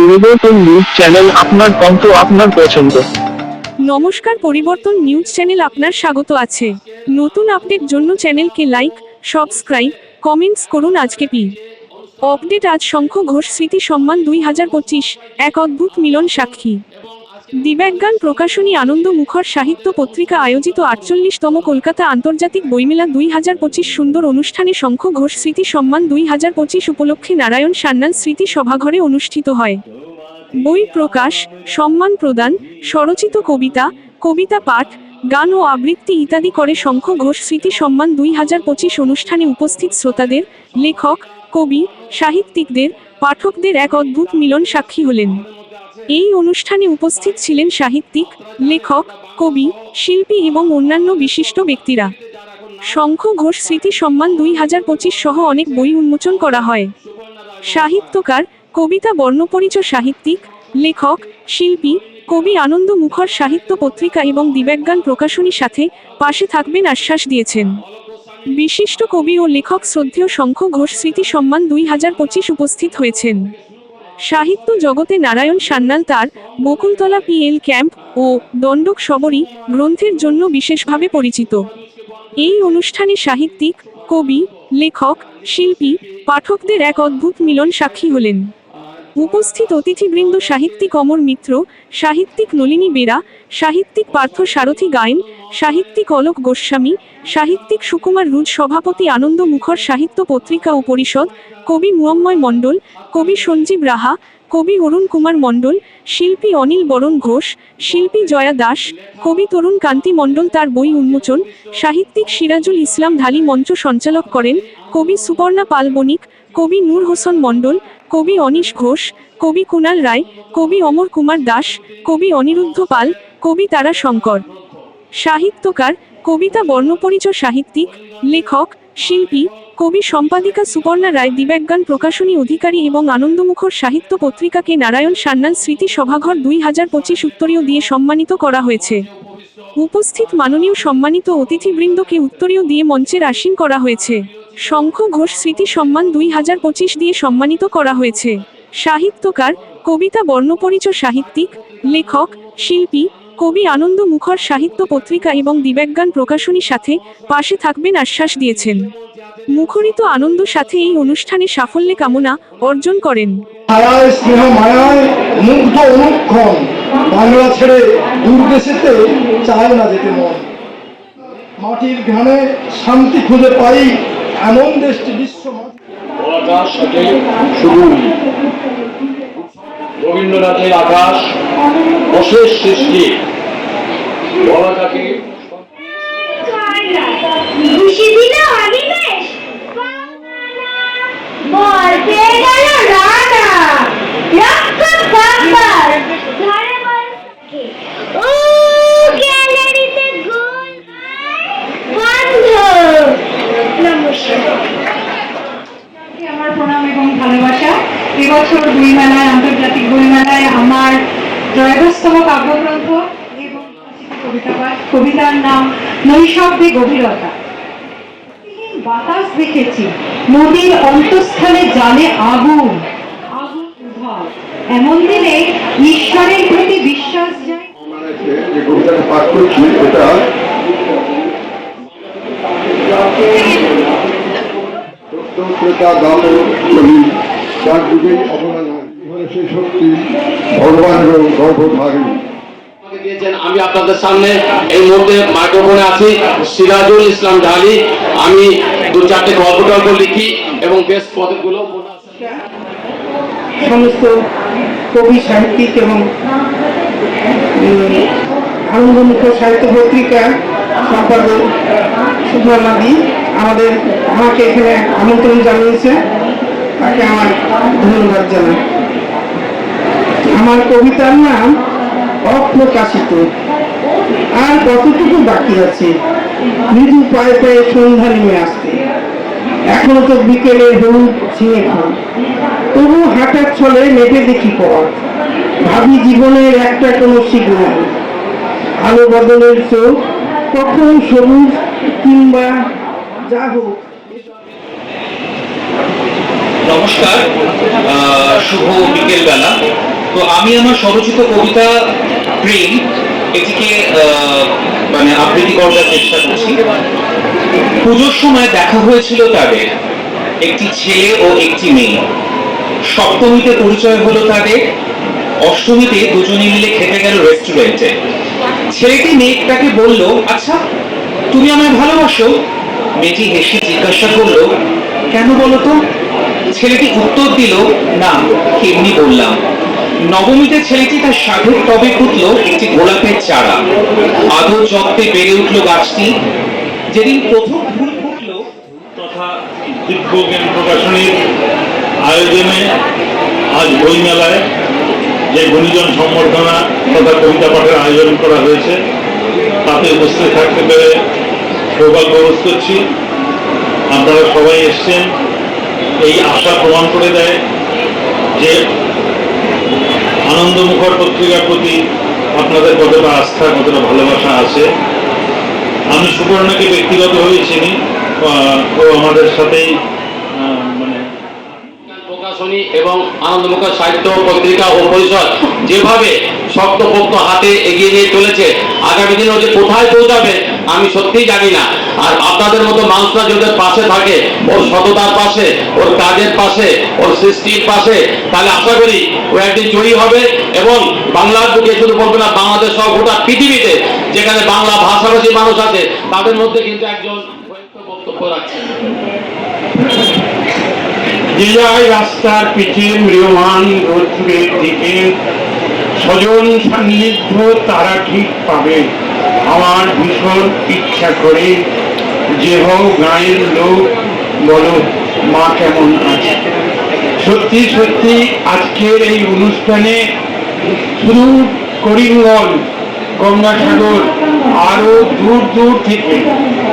পরিবর্তন news channel আপনার কণ্ঠ, আপনার পছন্দ। নমস্কার, পরিবর্তন নিউজ চ্যানেল আপনার স্বাগত আছে। নতুন আপডেট জন্য চ্যানেলকে লাইক সাবস্ক্রাইব কমেন্টস করুন আজকে পি। আপডেট আজ শঙ্খ ঘোষ স্মৃতি সম্মান দুই হাজার পঁচিশ, এক অদ্ভুত মিলন সাক্ষী। দিব্যাজ্ঞান প্রকাশনী আনন্দ মুখর সাহিত্য পত্রিকা আয়োজিত আটচল্লিশতম কলকাতা আন্তর্জাতিক বইমেলা দুই হাজার পঁচিশ সুন্দর অনুষ্ঠানে শঙ্খ ঘোষ স্মৃতি সম্মান দুই হাজার পঁচিশ উপলক্ষে নারায়ণ সান্যাল স্মৃতি সভাঘরে অনুষ্ঠিত হয়। বই প্রকাশ, সম্মান প্রদান, স্বরচিত কবিতা কবিতা পাঠ, গান ও আবৃত্তি ইত্যাদি করে শঙ্খ ঘোষ স্মৃতি সম্মান দুই হাজার পঁচিশ অনুষ্ঠানে উপস্থিত শ্রোতাদের, লেখক, কবি, সাহিত্যিকদের, পাঠকদের এক অদ্ভুত মিলন সাক্ষী হলেন। এই অনুষ্ঠানে উপস্থিত ছিলেন সাহিত্যিক, লেখক, কবি, শিল্পী এবং অন্যান্য বিশিষ্ট ব্যক্তিরা। শঙ্খ ঘোষ স্মৃতি সম্মান দুই হাজার পঁচিশ সহ অনেক বই উন্মোচন করা হয়। সাহিত্যকার, কবিতা বর্ণপরিচয় সাহিত্যিক, লেখক, শিল্পী, কবি আনন্দ মুখর সাহিত্য পত্রিকা এবং দিব্যাজ্ঞান প্রকাশনী সাথে পাশে থাকবেন আশ্বাস দিয়েছেন। বিশিষ্ট কবি ও লেখক শ্রদ্ধেয় শঙ্খ ঘোষ স্মৃতি সম্মান দুই হাজার পঁচিশ উপস্থিত হয়েছেন। সাহিত্য জগতে নারায়ণ সান্যাল তার বকুলতলা পিএল ক্যাম্প ও দণ্ডক সবরী গ্রন্থের জন্য বিশেষভাবে পরিচিত। এই অনুষ্ঠানে সাহিত্যিক, কবি, লেখক, শিল্পী, পাঠকদের এক অদ্ভুত মিলন সাক্ষী হলেন। উপস্থিত অতিথিবৃন্দ সাহিত্যিক অমর মিত্র, সাহিত্যিক নলিনী বেরা, সাহিত্যিক পার্থ সারথী গায়েন, সাহিত্যিক অলোক গোস্বামী, সাহিত্যিক সুকুমার রুজ সভাপতি আনন্দ মুখর সাহিত্য পত্রিকা ও পরিষদ কবি মুয়ম্ময় মণ্ডল, কবি সঞ্জীব রাহা, কবি অরুণ কুমার মণ্ডল, শিল্পী অনিল বরণ ঘোষ, শিল্পী জয়া দাস, কবি তরুণ কান্তি মণ্ডল তার বই উন্মোচন, সাহিত্যিক সিরাজুল ইসলাম ঢালি মঞ্চ সঞ্চালক করেন, কবি সুপর্ণা পাল বণিক, কবি নূর হোসেন মণ্ডল কবি অনিশ ঘোষ, কবি কুণাল রায়, কবি অমর কুমার দাস, কবি অনিরুদ্ধ পাল, কবি তারা শঙ্কর। সাহিত্যকার, কবিতা বর্ণপরিচয় সাহিত্যিক, লেখক, শিল্পী, কবি সম্পাদিকা সুপর্ণা রায় দিব্যাজ্ঞান প্রকাশনী অধিকারী এবং আনন্দমুখর সাহিত্য পত্রিকাকে নারায়ণ সান্যাল স্মৃতি সভাঘর দুই হাজার পঁচিশ উত্তরীয় দিয়ে সম্মানিত করা হয়েছে। উপস্থিত মাননীয় সম্মানিত অতিথিবৃন্দকে উত্তরীয় দিয়ে মঞ্চের আসীন করা হয়েছে। শঙ্খ ঘোষ স্মৃতি সম্মান দুই হাজার পঁচিশ দিয়ে সম্মানিত করা হয়েছে। সাহিত্যকার, কবিতা বর্ণপরিচয় সাহিত্যিক, লেখক, শিল্পী, কবি আনন্দ মুখর সাহিত্য পত্রিকা এবং দিব্যাজ্ঞান প্রকাশনী সাথে পাশে থাকবেন আশ্বাস দিয়েছেন। মুখরিত আনন্দ সাথে এই অনুষ্ঠানে সাফল্যে কামনা অর্জন করেন। মাটির ঘানে শান্তি খুঁজে পাই এমন দেশটি বিশ্ব শুধু রবীন্দ্রনাথের আকাশ অশেষ সৃষ্টি বলাটাকে খুশি দিল অনিমেষ বল পেয়ে গেল রানা রক্ষক বাম্বার ধরে বল কে? ও গ্যালারিতে গোল বন্ধ নমস্কার আপনাকে আমার প্রণাম এবং ভালোবাসা এবছর বইমেলায় আন্তর্জাতিক বইমেলায় আমার ত্রয়োদশতম কাব্যগ্রন্থ এবং কবিতা পাঠ কবিতার নাম নৈশব্দে গভীরতা। বাতাস দেখেছি, নদীর অন্তঃস্থলে জানে আগুন এমন দিনে ঈশ্বরের প্রতি বিশ্বাস যায়। যে কবিতাটা পাঠ করছি সেই শক্তি ভগবানেরও গর্ভধারী। আমি আপনাদের সামনে এই মুহূর্তে মাইক্রোফোনে আছি, সিরাজুল ইসলাম ঢালি। আমি দু চারটে গল্প টল্প লিখি এবং বেশ পদগুলো সমস্ত কবি সাহিত্যিক এবং আনন্দমুখ সাহিত্য পত্রিকা সম্পাদক আমাদের, আমাকে এখানে আমন্ত্রণ জানিয়েছে, তাকে আমার ধন্যবাদ জানাই। আমার কবিতার নাম অপ্রকাশিত। আর কতটুকু বাকি আছে? মৃদু পায়ে পায়ে সন্ধ্যা নেমে আসতে। এখনও তো বিকেলে হলুদ ছিঁড়ে খান তবু হাঁটার ছলে নেটে দেখি পথ। ভাবি জীবনের একটা কোনো সিগন্যাল আলো বদলের চোখ, কখন সবুজ কিংবা যা হোক। নমস্কার শুভ বিকেল বেলা তো আমি আমার স্বরচিত কবিতা প্রেম এটিকে মানে আবৃত্তি করার চেষ্টা করছি। পুজোর সময় দেখা হয়েছিল তাদের, একটি ছেলে ও একটি মেয়ে। সপ্তমীতে পরিচয় হলো তাদের, অষ্টমীতে দুজনে মিলে খেতে গেল রেস্টুরেন্টে ছেলেটি মেয়েটাকে বলল আচ্ছা তুমি আমায় ভালোবাসো? মেয়েটি হেসে জিজ্ঞাসা করল, কেন বলো তো? ছেলেটি উত্তর দিল, না এমনি বললাম। নবমীতে ছেলেটি তার সাধের টবে পুতল একটি গোলাপের চারা। আদর যত্নে বেড়ে উঠল গাছটি? যেদিন প্রথম ফুল ফুটলো তথা দিব্যজ্ঞান প্রকাশনীর আয়োজনে আজ বইমেলায় যে গুণীজন সম্বর্ধনা তথা কবিতা পাঠের আয়োজন করা হয়েছে, তাতে উপস্থিত থাকতে পেরে সৌভাগ্য বোধ করছি আপনারা সবাই এসছেন, এই আশা প্রমাণ করে দেয় যে আনন্দমুখর পত্রিকার প্রতি আপনাদের কতটা আস্থা কতটা ভালোবাসা আছে আমি সুবর্ণকে ব্যক্তিগতভাবে চিনি আহ, ও আমাদের সাথেই মানে প্রকাশনী এবং আনন্দমুখ সাহিত্য পত্রিকা ও পরিষদ যেভাবে শক্তপোক্ত হাতে এগিয়ে নিয়ে চলেছে আগামী দিনে ও যে কোথায় পৌঁছাবে আমি সত্যিই জানি না। আর আপনাদের মতো মানুষরা যদি পাশে থাকে, ওর সততার পাশে, ওর কাজের পাশে, ওর সৃষ্টির পাশে, তাহলে আশা করি ও একদিন জয়ী হবে এবং বাংলার বুকে শুধু বলবে না, বাংলাদেশ সহ গোটা পৃথিবীতে যেখানে বাংলা ভাষাভাষী মানুষ আছে, তাদের মধ্যে কিন্তু একজন বক্তব্য রাখছেন। যে রাস্তার পিছে ম্রিয়মান রোদ্রের দিকে স্বজন সান্নিধ্য তারা ঠিক পাবে আমার ভীষণ ইচ্ছা করে যে হোক গায়ের লোক বলো, মা কেমন আছে? সত্যি সত্যি আজকের এই অনুষ্ঠানে শুধু করিমগঞ্জ, গঙ্গাসাগর আরও দূর দূর থেকে,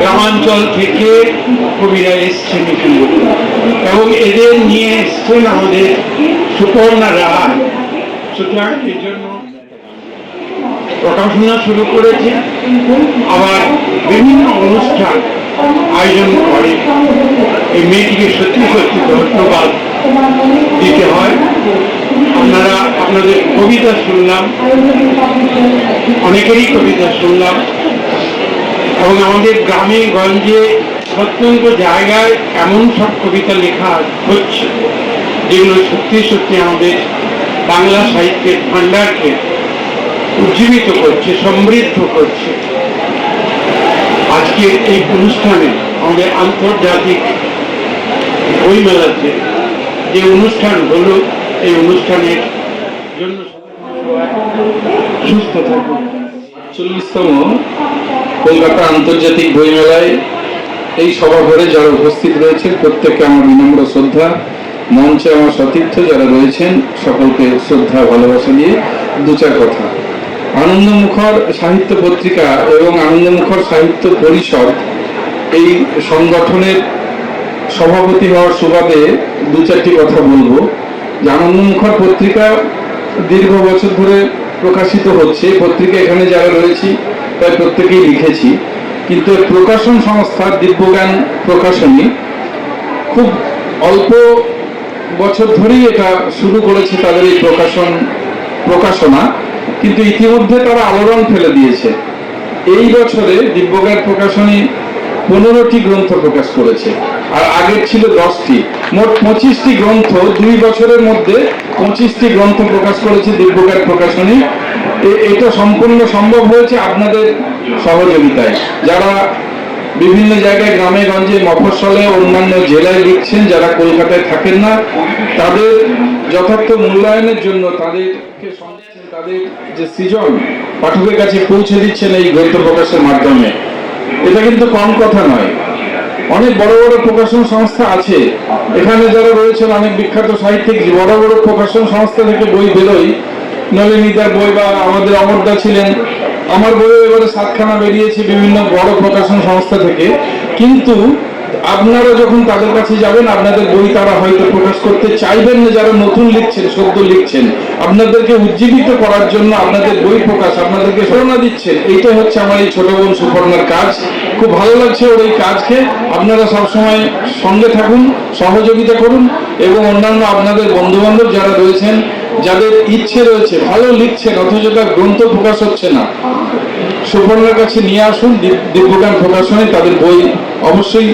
গ্রামাঞ্চল থেকে কবিরা এসছেন এবং এদের নিয়ে এসছেন আমাদের সুপর্ণা রায়। সুতরাং এই জন্য প্রকাশনা শুরু করেছে। আবার বিভিন্ন অনুষ্ঠান আয়োজন করে। এই মেয়েটিকে সত্যি সত্যি ধন্যবাদ দিতে হয়। আপনারা, আপনাদের কবিতা শুনলাম। অনেকেরই কবিতা শুনলাম। এবং আমাদের গ্রামে, গঞ্জে প্রত্যন্ত জায়গায় এমন সব কবিতা লেখা হচ্ছে, যেগুলো সত্যি সত্যি আমাদের বাংলা সাহিত্যের ভাণ্ডারকে উজ্জীবিত করছে, সমৃদ্ধ করছে। আজকের এই অনুষ্ঠানে আমাদের আন্তর্জাতিক বইমেলাতে যে অনুষ্ঠান হলো, এই অনুষ্ঠানের জন্য সুস্থ থাকুন। চল্লিশতম কলকাতা আন্তর্জাতিক বইমেলায় এই সভাঘরে যারা উপস্থিত রয়েছেন, প্রত্যেককে আমার বিনম্র শ্রদ্ধা। মঞ্চে আমার সতীর্থ যারা রয়েছেন, সকলকে শ্রদ্ধা, ভালোবাসা নিয়ে দু চার কথা। আনন্দমুখর সাহিত্য পত্রিকা এবং আনন্দমুখর সাহিত্য পরিষদ এই সংগঠনের সভাপতি হওয়ার সুবাদে দু চারটি কথা বলব। যে আনন্দমুখর পত্রিকা দীর্ঘ বছর ধরে প্রকাশিত হচ্ছে। পত্রিকা এখানে যারা রয়েছি প্রায় প্রত্যেকেই লিখেছি। কিন্তু প্রকাশন সংস্থা দিব্যজ্ঞান প্রকাশনী খুব অল্প বছর ধরেই এটা শুরু করেছে তাদের এই প্রকাশন, প্রকাশনা। কিন্তু ইতিমধ্যে তারা আলোড়ন ফেলে দিয়েছে। এই বছরে দিব্যজ্ঞান প্রকাশনী পনেরোটি গ্রন্থ প্রকাশ করেছে, আর আগের ছিল দশটি। মোট পঁচিশটি গ্রন্থ, দুই বছরের মধ্যে পঁচিশটি গ্রন্থ প্রকাশ করেছে দিব্যজ্ঞান প্রকাশনী। এটা সম্পূর্ণ সম্ভব হয়েছে আপনাদের সহযোগিতায়। যারা বিভিন্ন জায়গায় গ্রামে, গঞ্জে, মফস্বলে, অন্যান্য জেলায় লিখছেন, যারা কলকাতায় থাকেন না, তাদের যথার্থ মূল্যায়নের জন্য তাদেরকে সঙ্গে- তাদের যে সৃজন, পাঠকের কাছে পৌঁছে দিচ্ছেন এই গ্রন্থ প্রকাশের মাধ্যমে। এটা কিন্তু কম কথা নয়। অনেক বড় বড় প্রকাশন সংস্থা আছে। এখানে যারা রয়েছেন অনেক বিখ্যাত সাহিত্যিক, বড় বড় প্রকাশন সংস্থা থেকে বই বেরোয়। নলিনীতার বই বা আমাদের অমরদা ছিলেন। আমার বইও এবারে সাতখানা বেরিয়েছে বিভিন্ন বড় প্রকাশন সংস্থা থেকে। কিন্তু আপনারা যখন তাদের কাছে যাবেন, আপনাদের বই তারা হয়তো প্রকাশ করতে চাইবেন না, যারা নতুন লিখছেন, সদ্য লিখছেন। আপনাদেরকে উজ্জীবিত করার জন্য আপনাদের বই প্রকাশ, আপনাদেরকে প্রেরণা দিচ্ছেন। এইটাই হচ্ছে আমার এই ছোট বোন সুপর্ণার কাজ। খুব ভালো লাগছে ওর এই কাজকে। আপনারা সবসময় সঙ্গে থাকুন, সহযোগিতা করুন এবং অন্যান্য আপনাদের বন্ধু বান্ধব যারা রয়েছেন, যাদের ইচ্ছে রয়েছে, ভালো লিখছেন, অথচ তার গ্রন্থ প্রকাশ হচ্ছে না, সুপর্ণার কাছে নিয়ে আসুন। দিব্যজ্ঞান প্রকাশনী তাদের বই অবশ্যই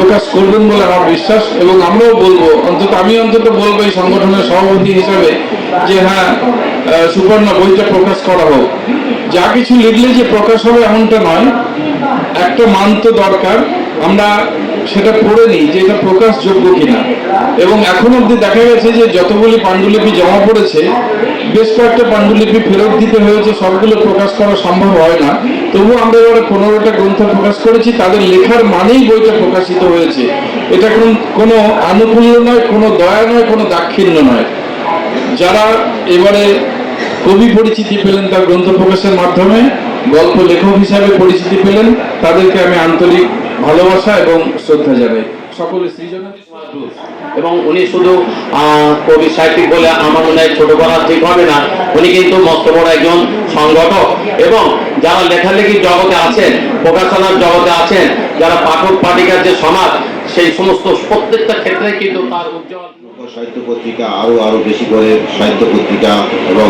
প্রকাশ করবেন বলে আমার বিশ্বাস এবং আমরাও বলব। অন্তত আমি অন্তত বলব এই সংগঠনের সভাপতি হিসাবে যে হ্যাঁ সুপর্ণা বইটা প্রকাশ করা হোক। যা কিছু লিখলে যে প্রকাশ হবে এমনটা নয়। একটা মান তো দরকার। আমরা সেটা পড়ে নিই যে এটা প্রকাশযোগ্য কিনা। এবং এখন অবধি দেখা গেছে যে যতগুলি পাণ্ডুলিপি জমা পড়েছে, বেশ কয়েকটা পাণ্ডুলিপি ফেরত দিতে হয়েছে, সবগুলো প্রকাশ করা সম্ভব হয় না। তবু আমরা এবারে পনেরোটা গ্রন্থ প্রকাশ করেছি, তাদের লেখার মানেই বইটা প্রকাশিত হয়েছে। এটা কোনো আনুকূল্য নয়, কোনো দয়া নয়, কোনো দাক্ষিণ্য নয়। যারা এবারে কবি পরিচিতি পেলেন তার গ্রন্থ প্রকাশের মাধ্যমে, গল্প লেখক হিসাবে পরিচিতি পেলেন, তাদেরকে আমি আন্তরিক ভালোবাসা এবং শ্রদ্ধা যাবে সকলে এবং উনি শুধু কবি সাহিত্যিক বলে আমার মনে হয় ছোট করা ঠিক হবে না। উনি কিন্তু মস্ত বড় একজন সংগঠক। এবং যারা লেখালেখির জগতে আছেন, প্রকাশনার জগতে আছেন, যারা পাঠক পাঠিকার যে সমাজ, সেই সমস্ত প্রত্যেকটা ক্ষেত্রে কিন্তু তার উজ্জ্বল সাহিত্য পত্রিকা আরও আরও বেশি করে সাহিত্য পত্রিকা এবং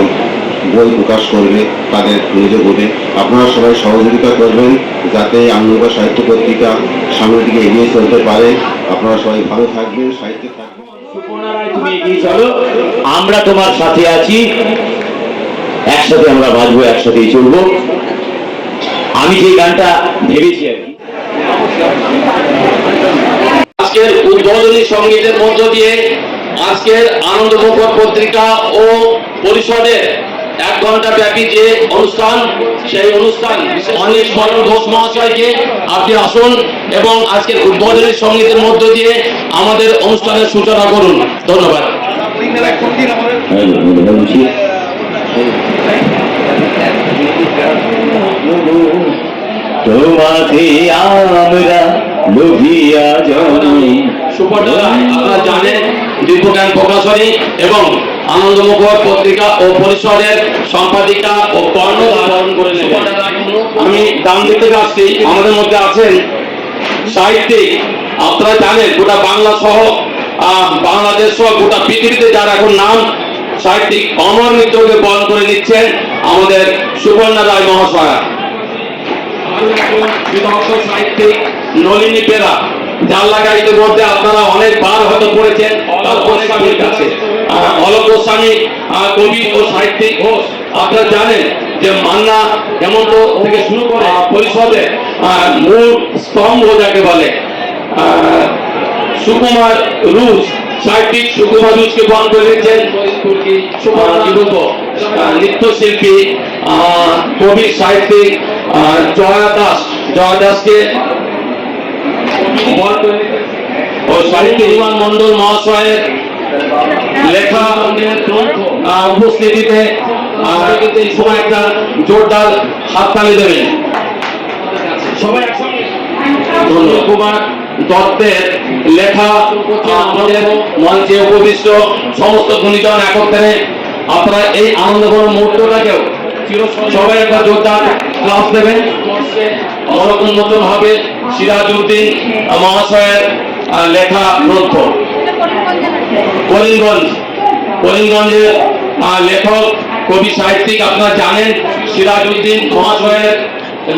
বই প্রকাশ করবে, তাদের নিজ বোধে আপনারা সবাই সহযোগিতা করবেন যাতে আনন্দ সাহিত্য পত্রিকা সামনের দিকে এগিয়ে চলতে পারে। আপনারা সবাই ভালো থাকবেন, সাহিত্যে থাকবেন। আমরা তোমার সাথে আছি। একসাথে আমরা বাঁচবো একসাথেই চলবো। আমি যে গানটা ভেবেছি আজকের উদ্বোধনী সঙ্গীতের মধ্য দিয়ে আজকের আনন্দমুখর পত্রিকা ও পরিষদের এক ঘণ্টা ব্যাপী যে অনুষ্ঠান সেই অনুষ্ঠান অনিল স্মরণ ঘোষ মহাশয়কে আপনি আসুন এবং আজকের উদ্বোধনী সঙ্গীতের মধ্য দিয়ে আমাদের অনুষ্ঠানের সূচনা করুন। ধন্যবাদ। তোমাকে আমরা লোভিয়া আপনারা জানেন দিব্যজ্ঞান প্রকাশনী এবং আনন্দমুখর পত্রিকা ও পরিষদের সম্পাদিকা ও কর্ণ ধারণ করে আমি ডান দিতে আসছি। আমাদের মধ্যে আছেন সাহিত্যিক, আপনারা জানেন গোটা বাংলা সহ বাংলাদেশ সহ গোটা পৃথিবীতে যার এখন নাম সাহিত্যিক অমর মিত্রকে বরণ করে নিচ্ছেন আমাদের সুবর্ণা রায় মহাশয়া। সাহিত্যিক নলিনী পেরা। জানলা মধ্যে আপনারা অনেকবার হয়তো পড়েছেন অলোক গোস্বামীর কাছে আহ, গোস্বামী কবি ও সাহিত্যিক ঘোষ আপনারা জানেন যে মান্না থেকে শুরু করে পরিষদের মূল স্তম্ভ যাকে বলে সুকুমার রুশ সাহিত্যিক সুকুমার রুশকে বহন করে নিচ্ছেন সুকুমার কি আহ, নৃত্যশিল্পী কবি সাহিত্যিক জয়া দাস জয়া দাসকে। ও সাহিত্যিক ইমান মন্ডল মহাশয়ের লেখা উপস্থিতিতে একটা জোরদার সবাই কুমার দত্তের লেখা আমাদের মঞ্চে উপবিষ্ট সমস্ত গুণীজন একত্রে আপনারা এই আনন্দঘন মুহূর্তটাকেও সবাই একটা জোরদার ক্লাস দেবেন অনেক উন্মোচন হবে সিরাজউদ্দিন, মহাশয়ের লেখা গ্রন্থ। করিমগঞ্জ করিমগঞ্জের লেখক, কবি, সাহিত্যিক আপনারা জানেন, সিরাজউদ্দিন মহাশয়ের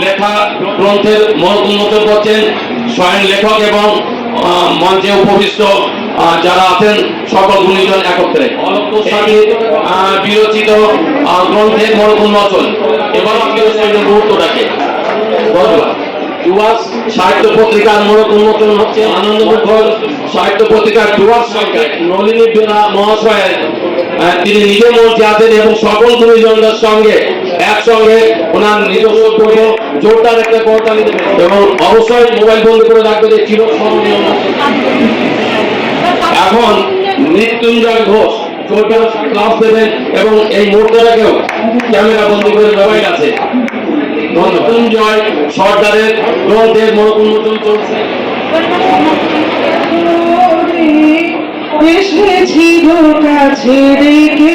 লেখা গ্রন্থের মত উন্মোচন করছেন। স্বয়ং লেখক এবং মঞ্চে উপবিষ্ট যারা আছেন সকল গুণীজন একত্রে। বিরচিত গ্রন্থের মত উন্মোচন এবার মুহূর্তটাকে ধন্যবাদ ডুয়ার্স সাহিত্য পত্রিকার মোড়ক উন্মোচন হচ্ছে আনন্দমুখর সাহিত্য পত্রিকার ডুয়ার্স নলিনী মহাশয়ের তিনি নিজে মঞ্চে আছেন এবং সকল গুণীজনদের সঙ্গে একসঙ্গে ওনার নিজস্ব করে জোরদার একটা করতালি এবং অবশ্যই মোবাইল বন্ধ করে রাখবে যে চিরস্মরণীয় এখন মৃত্যুঞ্জয় ঘোষ জোরদার ক্লাস দেবেন এবং এই মুহূর্তটাকেও ক্যামেরা বন্দি করে মোবাইল আছে। মৃত্যুঞ্জয় সর্দারের গ্রন্থের মোড়ক উন্মোচন চলছে। কাছে রেখে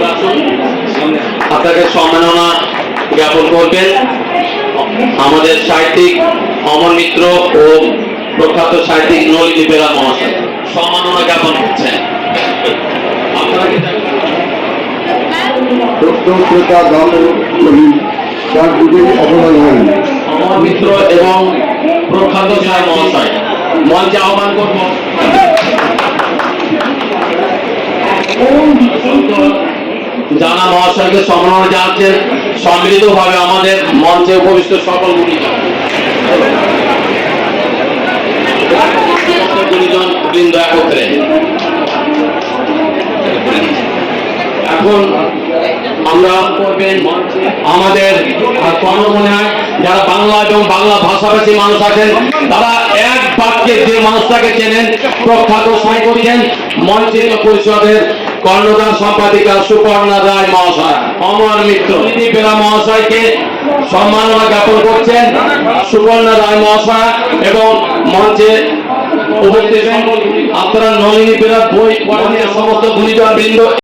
আপনাকে সম্মাননা জ্ঞাপন করবেন। আমাদের সাহিত্যিক অমর মিত্র ও প্রখ্যাত সাহিত্যিক নলিনী বেলা মহাশয়, সম্মাননা জ্ঞাপন করছেন। মিত্র এবং প্রখ্যাত সাহেব মহাশয়, মঞ্চে আহ্বান করব। জানা মহাশয়কে সম্মাননা জানাচ্ছেন সম্মিলিতভাবে আমাদের মঞ্চে উপবিষ্ট সকল গুণীজন গুণীজন বৃন্দ একত্রে। এখন আমরা করবেন আমাদের কর্মমনে যারা বাংলা এবং বাংলা ভাষাভাষী মানুষ আছেন, তারা এক বাক্যে যে মানুষটাকে চেনেন, প্রখ্যাত সাই করছেন মঞ্চে পরিষদের কর্ণদান সম্পাদিকা সুপর্ণা রায় মহাশয়, অমর মিত্র। তিনি বেলা মহাশয়কে সম্মাননা জ্ঞাপন করছেন সুপর্ণা রায় মহাশয় এবং মঞ্চে আপনারা নলিনী বেলা বই পড়ানোর সমস্ত গুণীজন বৃন্দ।